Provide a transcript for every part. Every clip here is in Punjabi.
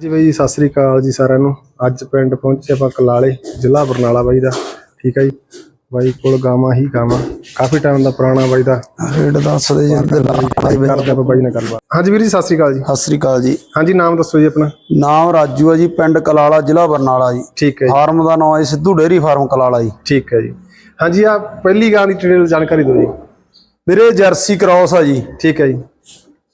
ਜੀ ਬਾਈ ਸਤਿ ਸ੍ਰੀ ਅਕਾਲ ਜੀ ਸਾਰਿਆਂ ਨੂੰ। ਅੱਜ ਪਿੰਡ ਪਹੁੰਚੇ ਆਪਾਂ ਕਲਾਲੇ ਜ਼ਿਲ੍ਹਾ ਬਰਨਾਲਾ ਬਾਈ ਦਾ। ਠੀਕ ਹੈ ਜੀ? ਬਾਈ ਕੋਲ ਗਾਵਾਂ ਹੀ ਗਾਵਾਂ। ਕਾਫੀ ਟਾਈਮ ਦਾ ਪੁਰਾਣਾ ਬਾਈ ਦਾ। ਰੇਟ ਦੱਸ ਦੇ ਲਾਈ ਕਰਦੇ ਆਪਾਂ ਬਾਈ ਨਾਲ ਗੱਲਬਾਤ। ਹਾਂਜੀ ਵੀਰ ਜੀ ਸਤਿ ਸ੍ਰੀ ਅਕਾਲ ਜੀ। ਸਤਿ ਸ੍ਰੀ ਅਕਾਲ ਜੀ। ਹਾਂਜੀ ਨਾਮ ਦੱਸੋ ਜੀ ਆਪਣਾ। ਨਾਮ ਰਾਜੂ ਹੈ ਜੀ ਪਿੰਡ ਕਲਾਲਾ ਜ਼ਿਲ੍ਹਾ ਬਰਨਾਲਾ ਜੀ। ਠੀਕ ਹੈ ਫਾਰਮ ਦਾ ਨਾਮ ਹੈ ਸਿੱਧੂ ਡੇਰੀ ਫਾਰਮ ਕਲਾਲਾ ਜੀ। ਠੀਕ ਹੈ ਜੀ। ਹਾਂਜੀ ਆ ਪਹਿਲੀ ਗਾਂ ਦੀ ਡਿਟੇਲ ਜਾਣਕਾਰੀ ਦਿਓ ਜੀ। ਵੀਰੇ ਜਰਸੀ ਕ੍ਰਾਸ ਆ ਜੀ। ਠੀਕ ਹੈ ਜੀ।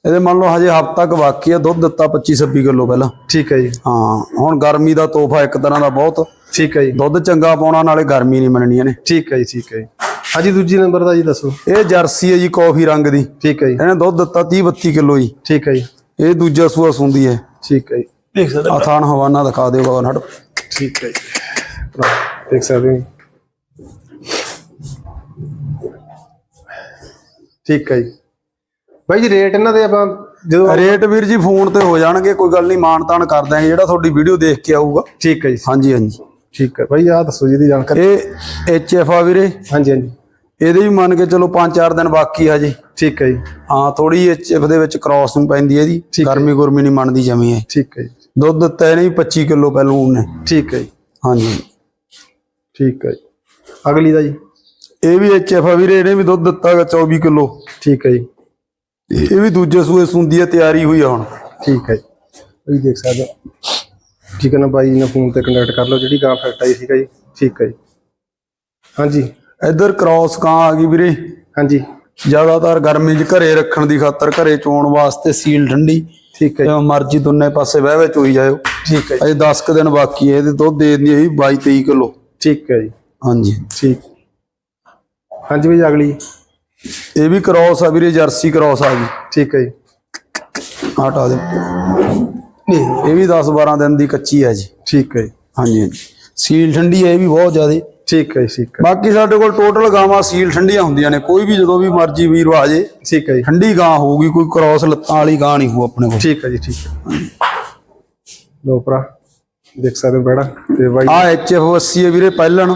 ਇਹਦੇ ਮੰਨ ਲਓ ਹਜੇ ਹਫ਼ਤਾ ਕੁ ਬਾਕੀ ਆ ਦੁੱਧ ਦਿੱਤਾ 25 26 ਕਿਲੋ ਪਹਿਲਾਂ। ਠੀਕ ਹੈ ਜੀ। ਹਾਂ ਹੁਣ ਗਰਮੀ ਦਾ ਤੋਹਫਾ ਇੱਕ ਤਰ੍ਹਾਂ ਦਾ ਬਹੁਤ। ਠੀਕ ਹੈ ਜੀ। ਦੁੱਧ ਚੰਗਾ ਪਾਉਣਾ ਨਾਲੇ ਗਰਮੀ ਨਹੀਂ ਮੰਨਣੀ ਇਹਨੇ। ਠੀਕ ਹੈ ਜੀ ਠੀਕ ਹੈ ਜੀ। ਹਾਂਜੀ ਦੂਜੀ ਨੰਬਰ ਦਾ ਜੀ ਦੱਸੋ। ਇਹ ਜਰਸੀ ਹੈ ਜੀ ਕਾਫੀ ਰੰਗ ਦੀ। ਠੀਕ ਹੈ ਜੀ। ਇਹਨੇ ਦੁੱਧ ਦਿੱਤਾ 30 32 ਕਿਲੋ ਜੀ। ਠੀਕ ਹੈ ਜੀ। ਇਹ ਦੂਜਾ ਸੂਆ ਸੁੰਦੀ ਹੈ। ਠੀਕ ਹੈ ਜੀ। ਦੇਖ ਸਕਦੇ ਆ ਹਵਾਨਾ ਦਿਖਾ ਦਿਓ ਬਾਬਾ ਨੜ ਠੀਕ ਹੈ ਜੀ। ਦੇਖ ਸਕਦੇ ਹੋ। ਠੀਕ ਹੈ ਜੀ। ਬਾਈ ਜੀ ਰੇਟ ਇਹਨਾਂ ਦੇ ਆਪਾਂ ਜਦੋਂ ਰੇਟ ਵੀਰ ਜੀ ਫੋਨ ਤੇ ਹੋ ਜਾਣਗੇ ਕੋਈ ਗੱਲ ਨਹੀਂ ਮਾਨ ਤਾਨ ਕਰ ਦਾਂਗੇ ਜਿਹੜਾ ਤੁਹਾਡੀ ਵੀਡੀਓ ਦੇਖ ਕੇ ਆਊਗਾ। ਠੀਕ ਹੈ ਜੀ। ਹਾਂਜੀ ਹਾਂਜੀ। ਠੀਕ ਹੈ। ਬਾਈ ਆਹ ਦੱਸੋ ਜੀ ਦੀ ਜਾਣਕਾਰੀ। ਇਹ ਐਚ ਐਫ ਆ ਵੀਰੇ। ਹਾਂਜੀ ਹਾਂਜੀ। ਇਹਦੇ ਵੀ ਮੰਨ ਕੇ ਚਲੋ 5-4 ਦਿਨ ਬਾਕੀ ਆ ਜੀ। ਠੀਕ ਹੈ ਜੀ। ਹਾਂ ਥੋੜੀ ਐਚ ਐਫ ਦੇ ਵਿੱਚ ਕ੍ਰਾਸ ਨੂੰ ਪੈਂਦੀ ਹੈ ਹੈ। ਗਰਮੀ ਗੁਰਮੀ ਨਹੀਂ ਮੰਨਦੀ ਜਮੀ ਹੈ ਠੀਕ ਹੈ ਜੀ। ਦੁੱਧ ਦਿੱਤਾ ਵੀ 25 ਕਿਲੋ ਪਹਿਲੋਂ ਉਹਨੇ। ਠੀਕ ਹੈ ਜੀ। ਹਾਂਜੀ। ਠੀਕ ਹੈ ਜੀ। ਅਗਲੀ ਦਾ ਜੀ। ਇਹ ਵੀ ਐਚ ਐਫ ਆ ਵੀਰੇ ਇਹਨੇ ਵੀ ਦੁੱਧ ਦਿੱਤਾ ਗਾ 24 ਕਿਲੋ। ਠੀਕ ਹੈ ਜੀ। ਇਹ ਵੀ ਦੂਜੇ ਸੂਏ ਸੁੰਦੀ ਹੈ ਤਿਆਰੀ ਹੋਈ ਆ ਹੁਣ। ਠੀਕ ਹੈ ਜੀ। ਦੇਖ ਸਕਦੇ ਹੋ। ਠੀਕ ਹੈ ਨਾ ਬਾਈ ਨਾਲ ਫੋਨ ਤੇ ਕੰਟੈਕਟ ਕਰ ਲਓ ਜਿਹੜੀ ਗਾਂ ਫੈਕਟ ਆਈ ਠੀਕ ਹੈ ਜੀ। ਠੀਕ ਹੈ ਜੀ। ਹਾਂਜੀ। ਇੱਧਰ ਕ੍ਰਾਸ ਕਾਂ ਆ ਗਈ ਵੀਰੇ। ਹਾਂਜੀ। ਜ਼ਿਆਦਾਤਰ ਗਰਮੀ 'ਚ ਘਰੇ ਰੱਖਣ ਦੀ ਖਾਤਰ ਘਰੇ ਚੋਣ ਵਾਸਤੇ ਸੀਲ ਠੰਡੀ। ਠੀਕ ਹੈ ਜੀ। ਜਿਵੇਂ ਮਰਜ਼ੀ ਦੋਨੇ ਪਾਸੇ ਬਹਿ ਬਹਿ ਚੋਈ ਜਾਇਓ। ਠੀਕ ਹੈ ਜੀ। ਅਜੇ 10 ਕੁ ਦਿਨ ਬਾਕੀ ਹੈ ਇਹਦੇ ਦੁੱਧ ਦੇ ਦਿੰਦੀ ਹੈ 22 23 ਕਿਲੋ। ਠੀਕ ਹੈ ਜੀ। ਹਾਂਜੀ। ਠੀਕ। ਹਾਂਜੀ ਬਾਈ ਅਗਲੀ। ਇਹ ਵੀ ਕ੍ਰਾਸ ਆ ਵੀਰੇ ਜਰਸੀ ਕ੍ਰਾਸ ਆ ਗਈ ਠੀਕ ਹੈ ਜੀ। ਹਟਾ ਦੇ ਇਹ। ਵੀ 10 12 ਦਿਨ ਦੀ ਕੱਚੀ ਹੈ ਜੀ। ਠੀਕ ਹੈ ਜੀ। ਹਾਂਜੀ ਹਾਂਜੀ। ਸੀਲ ਠੰਡੀ ਹੈ ਇਹ ਵੀ ਬਹੁਤ ਜ਼ਿਆਦੇ। ਠੀਕ ਹੈ ਜੀ ਠੀਕ ਹੈ। ਬਾਕੀ ਸਾਡੇ ਕੋਲ ਟੋਟਲ ਗਾਵਾਂ ਸੀਲ ਠੰਡੀਆਂ ਹੁੰਦੀਆਂ ਨੇ। ਕੋਈ ਵੀ ਜਦੋਂ ਵੀ ਮਰਜ਼ੀ ਵੀਰ ਆ ਜੇ ਠੀਕ ਹੈ ਜੀ। ਠੰਡੀ ਗਾਂ ਹੋਊਗੀ ਕੋਈ ਕ੍ਰਾਸ ਲੱਤਾਂ ਵਾਲੀ ਗਾਂ ਨਹੀਂ ਹੋ ਆਪਣੇ ਕੋਲ। ਠੀਕ ਹੈ ਜੀ ਠੀਕ ਹੈ। ਲੋ ਭਰਾ ਦੇਖ ਸਕਦੇ ਬੈੜਾ ਤੇ ਬਾਈ ਆ ਐਚ ਐਫ 80 ਹੈ ਵੀਰੇ ਪਹਿਲਣ।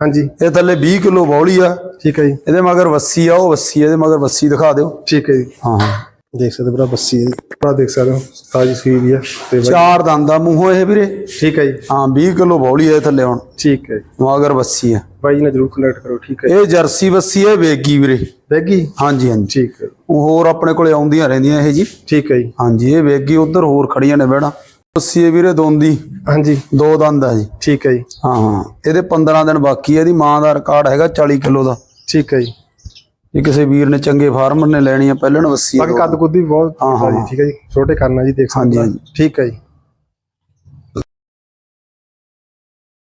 ਹਾਂਜੀ। ਇਹ ਥੱਲੇ 20 ਕਿਲੋ ਬੌਲੀ ਆ। ਠੀਕ ਹੈ ਜੀ। ਇਹਦੇ ਮਗਰ ਵੱਸੀ ਆ ਉਹ ਵੱਸੀ ਆ, ਇਹਦੇ ਮਗਰ ਵੱਸੀ ਦਿਖਾ ਦਿਓ। ਠੀਕ ਹੈ ਜੀ। ਹਾਂ ਹਾਂ। ਦੇਖ ਸਕਦੇ ਭਰਾ ਬੱਸੀ ਹੈ ਭਰਾ ਦੇਖ ਸਕਦੇ ਹੋ ਤਾਜੀ ਸੂਈ ਵੀ ਹੈ ਤੇ ਚਾਰ ਦੰਦ ਆ ਮੂੰਹੋਂ ਇਹ ਵੀਰੇ। ਠੀਕ ਹੈ ਜੀ। ਹਾਂ 20 ਕਿਲੋ ਬੌਲੀ ਆ ਥੱਲੇ ਹੁਣ। ਠੀਕ ਹੈ ਮਗਰ ਵੱਸੀ ਆ। ਬਾਈ ਨਾਲ ਜਰੂਰ ਕੰਟੈਕਟ ਕਰੋ ਠੀਕ ਹੈ ਇਹ ਜਰਸੀ ਵੱਸੀ ਹੈ ਵੇਗੀ ਵੀਰੇ। ਬੈਗੀ? ਹਾਂਜੀ ਹਾਂਜੀ। ਠੀਕ ਹੈ। ਉਹ ਹੋਰ ਆਪਣੇ ਕੋਲੇ ਆਉਂਦੀਆਂ ਰਹਿੰਦੀਆਂ ਇਹ ਜੀ। ਠੀਕ ਹੈ ਜੀ। ਹਾਂਜੀ ਇਹ ਵੇਗੀ ਉਧਰ ਹੋਰ ਖੜੀਆਂ ਨੇ ਬੈੜਾ ਵੱਸੀ ਹੈ ਵੀਰੇ ਦੋਂਦੀ। ਹਾਂਜੀ। ਦੋ ਦੰਦ ਆ ਜੀ। ਠੀਕ ਹੈ ਜੀ। ਹਾਂ ਹਾਂ। ਇਹਦੇ 15 ਦਿਨ ਬਾਕੀ ਹੈ ਇਹਦੀ ਮਾਂ ਦਾ ਰਿਕਾਰਡ ਹੈਗਾ 40 ਕਿਲੋ ਦਾ। ਠੀਕ ਹੈ ਜੀ। ਜੇ ਕਿਸੇ ਵੀਰ ਨੇ ਚੰਗੇ ਫਾਰਮਰ ਨੇ ਲੈਣੀ ਆ ਪਹਿਲਣ ਵੱਸੀ ਆ ਬਾਕੀ ਕੱਦ ਕੁੱਦ ਵੀ ਬਹੁਤ ਹਾਂ, ਹਾਂ। ਠੀਕ ਹੈ ਜੀ। ਛੋਟੇ ਕਰਨਾ ਜੀ ਦੇਖ ਸਕਦੇ ਹੋ। ਠੀਕ ਹੈ ਜੀ।